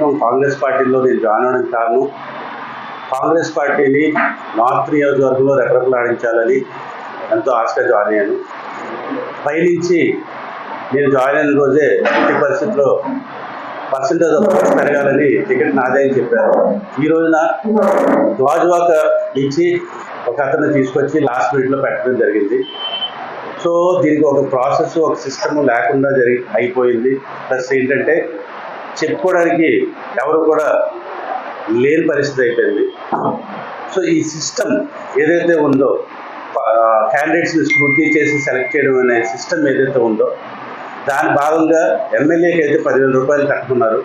కాంగ్రెస్ పార్టీలో నేను జాయిన్ అవడానికి కారణం కాంగ్రెస్ పార్టీని నార్త్ నియోజకవర్గంలో రెపరెపలాడించాలని ఎంతో ఆశగా జాయిన్ అయ్యాను. పైనుంచి నేను జాయిన్ అయిన రోజే ఎట్టి పరిస్థితిలో పర్సంటేజ్ ఆఫ్ పెరగాలని టికెట్ నాదే అని చెప్పారు. ఈ రోజున గాజువాక నుంచి ఒక అతను తీసుకొచ్చి లాస్ట్ మినిట్లో పెట్టడం జరిగింది. సో దీనికి ఒక ప్రాసెస్ ఒక సిస్టమ్ లేకుండా జరిగి అయిపోయింది. ప్లస్ ఏంటంటే చెప్పుకోవడానికి ఎవరు కూడా లేని పరిస్థితి అయిపోయింది. సో ఈ సిస్టమ్ ఏదైతే ఉందో క్యాండిడేట్స్ని స్క్రూటీ చేసి సెలెక్ట్ చేయడం అనే సిస్టమ్ ఏదైతే ఉందో దాని భాగంగా ఎమ్మెల్యేకి అయితే పదివేల రూపాయలు కట్టుకున్నారు.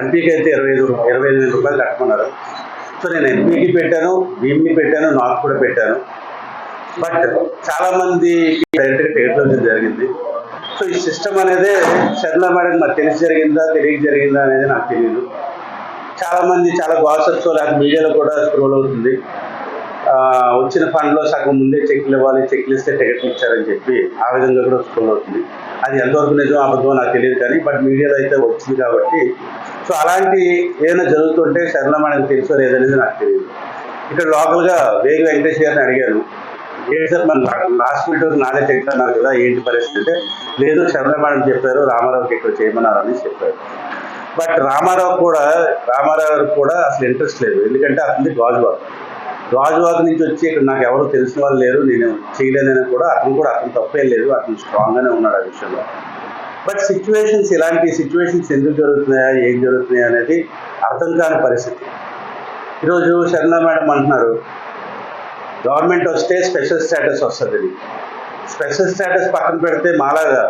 ఎంపీకి అయితే ఇరవై ఐదు ఇరవై ఐదు వేల రూపాయలు కట్టుకున్నారు. సో నేను ఎంపీకి పెట్టాను భీమ్ని పెట్టాను నాకు కూడా పెట్టాను. బట్ చాలామంది డైరెక్ట్గా టికెట్ జరిగింది. సో ఈ సిస్టమ్ అనేది శర్మ మేడం నాకు తెలిసి జరిగిందా తెలియక జరిగిందా అనేది నాకు తెలియదు చాలామంది చాలా వాట్సాప్స్ లేకపోతే మీడియాలో కూడా స్క్రోల్ అవుతుంది. వచ్చిన ఫండ్లో సగం ముందే చెక్లు ఇవ్వాలి చెక్లు ఇస్తే టికెట్లు ఇచ్చారని చెప్పి ఆ విధంగా కూడా స్క్రోల్ అవుతుంది. అది ఎంతవరకు నిజం అబద్ధం నాకు తెలియదు కానీ బట్ మీడియాలో అయితే వచ్చింది కాబట్టి. సో అలాంటి ఏదైనా జరుగుతుంటే శర్మ మేడం తెలుసో లేదనేది నాకు తెలియదు ఇక్కడ లోకల్గా వేగి వెంకటేష్ గారిని అడిగాను. లేదు సార్ మన లాస్ట్ మీటర్ నాదే చెప్తున్నారు కదా ఏంటి పరిస్థితి అంటే లేదు శర్మ మేడం చెప్పారు రామారావుకి ఇక్కడ చేయమన్నారు అని చెప్పారు. బట్ రామారావు కూడా రామారావు గారికి కూడా అసలు ఇంట్రెస్ట్ లేదు. ఎందుకంటే అతనిది గాజువాక్. గాజువాక్ నుంచి వచ్చి ఇక్కడ నాకు ఎవరు తెలిసిన వాళ్ళు లేరు నేను చేయలేదని కూడా అతను కూడా అతను తప్పేం లేదు అతను స్ట్రాంగ్గానే ఉన్నాడు ఆ విషయంలో. బట్ సిచ్యువేషన్స్ ఇలాంటి సిచ్యువేషన్స్ ఎందుకు జరుగుతున్నాయా ఏం జరుగుతున్నాయా అనేది అర్థం కాని పరిస్థితి. ఈరోజు శర్మ మేడం అంటున్నారు గవర్నమెంట్ వస్తే స్పెషల్ స్టేటస్ వస్తుంది. స్పెషల్ స్టేటస్ పక్కన పెడితే మాలాగా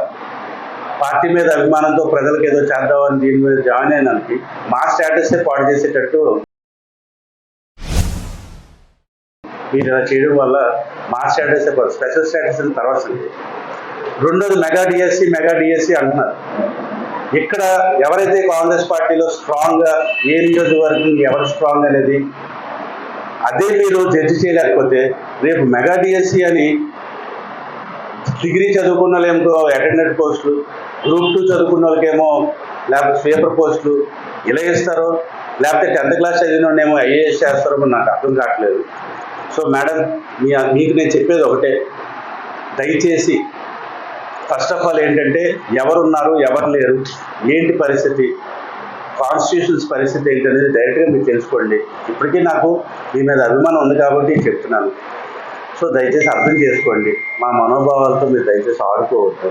పార్టీ మీద అభిమానంతో ప్రజలకు ఏదో చేద్దామని దీని మీద జాయిన్ అయినానికి మా స్టేటసే పాడు చేసేటట్టు మీరు ఇలా చేయడం వల్ల మా స్టేటసే స్పెషల్ స్టేటస్ అని తర్వాత రెండోది మెగా డిఎస్సి మెగా డిఎస్సి అంటున్నారు. ఇక్కడ ఎవరైతే కాంగ్రెస్ పార్టీలో స్ట్రాంగ్గా ఏ నియోజకవర్గం ఎవరు స్ట్రాంగ్ అనేది అదే మీరు జడ్జి చేయలేకపోతే రేపు మెగా డిఎస్సి అని డిగ్రీ చదువుకున్న వాళ్ళేమో అటెండెంట్ పోస్టులు గ్రూప్ టూ చదువుకున్న వాళ్ళకేమో లేకపోతే స్వీపర్ పోస్టులు ఇలా ఇస్తారో లేకపోతే టెన్త్ క్లాస్ చదివిన ఏమో ఐఏఎస్ చేస్తారో నాకు అర్థం కావట్లేదు. సో మేడం మీ మీకు నేను చెప్పేది ఒకటే. దయచేసి ఫస్ట్ ఆఫ్ ఆల్ ఏంటంటే ఎవరున్నారు ఎవరు లేరు ఏంటి పరిస్థితి? కాన్స్టిట్యూషన్స్ పరిస్థితి ఏంటనేది డైరెక్ట్గా మీరు తెలుసుకోండి. ఇప్పటికీ నాకు మీ మీద అభిమానం ఉంది కాబట్టి చెప్తున్నాను. సో దయచేసి అర్థం చేసుకోండి. మా మనోభావాలతో మీరు దయచేసి ఆడుకోవద్దు.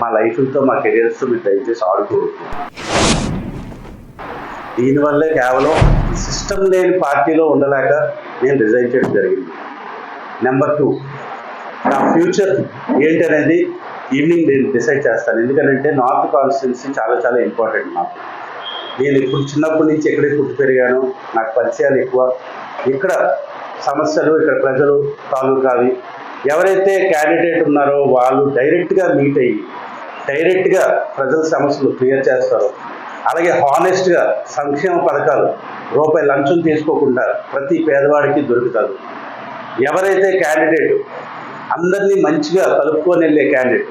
మా లైఫ్తో మా కెరియర్స్తో మీరు దయచేసి ఆడుకోవద్దు. దీనివల్లే కేవలం సిస్టమ్ లేని పార్టీలో ఉండలేక నేను రిజైన్ చేయడం జరిగింది. నెంబర్ టూ నా ఫ్యూచర్ ఏంటనేది ఈవినింగ్ నేను డిసైడ్ చేస్తాను. ఎందుకంటే నార్త్ కాన్స్టిట్యున్సీ చాలా చాలా ఇంపార్టెంట్ నాకు నేను ఇప్పుడు చిన్నప్పటి నుంచి ఎక్కడే పుట్టి పెరిగాను నాకు పరిచయాలు ఎక్కువ. ఇక్కడ సమస్యలు ఇక్కడ ప్రజలు తాలూకావి ఎవరైతే క్యాండిడేట్ ఉన్నారో వాళ్ళు డైరెక్ట్గా మీట్ అయ్యి డైరెక్ట్గా ప్రజల సమస్యలు క్లియర్ చేస్తారు. అలాగే హానెస్ట్గా సంక్షేమ పథకాలు రూపాయి లంచం తీసుకోకుండా ప్రతి పేదవాడికి దొరుకుతారు. ఎవరైతే క్యాండిడేట్ అందరినీ మంచిగా కలుపుకొని వెళ్ళే క్యాండిడేట్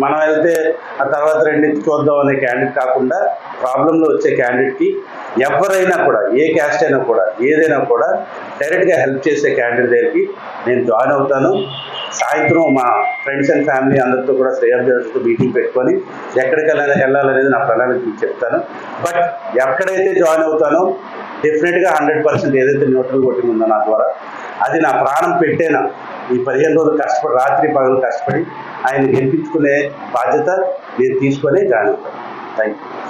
మనం వెళ్తే ఆ తర్వాత రెండింటి చూద్దాం అనే క్యాండిడేట్ కాకుండా ప్రాబ్లంలో వచ్చే క్యాండిడేట్కి ఎవరైనా కూడా ఏ క్యాస్ట్ అయినా కూడా ఏదైనా కూడా డైరెక్ట్గా హెల్ప్ చేసే క్యాండిడేట్ దగ్గరికి నేను జాయిన్ అవుతాను. సాయంత్రం మా ఫ్రెండ్స్ అండ్ ఫ్యామిలీ అందరితో కూడా శ్రేయార్థులతో మీటింగ్ పెట్టుకొని ఎక్కడికి వెళ్ళాలనేది నా ప్రణాళిక చెప్తాను. బట్ ఎక్కడైతే జాయిన్ అవుతానో డెఫినెట్గా హండ్రెడ్ పర్సెంట్ ఏదైతే న్యూట్రల్ కొట్టిందో ఉందో నా ద్వారా అది నా ప్రాణం పెట్టేనా? ఈ పదిహేను రోజులు కష్టపడి రాత్రి పగలు కష్టపడి ఆయన గెలిపించుకునే బాధ్యత నేను తీసుకొని జాయిన్ అవుతాను థ్యాంక్ యూ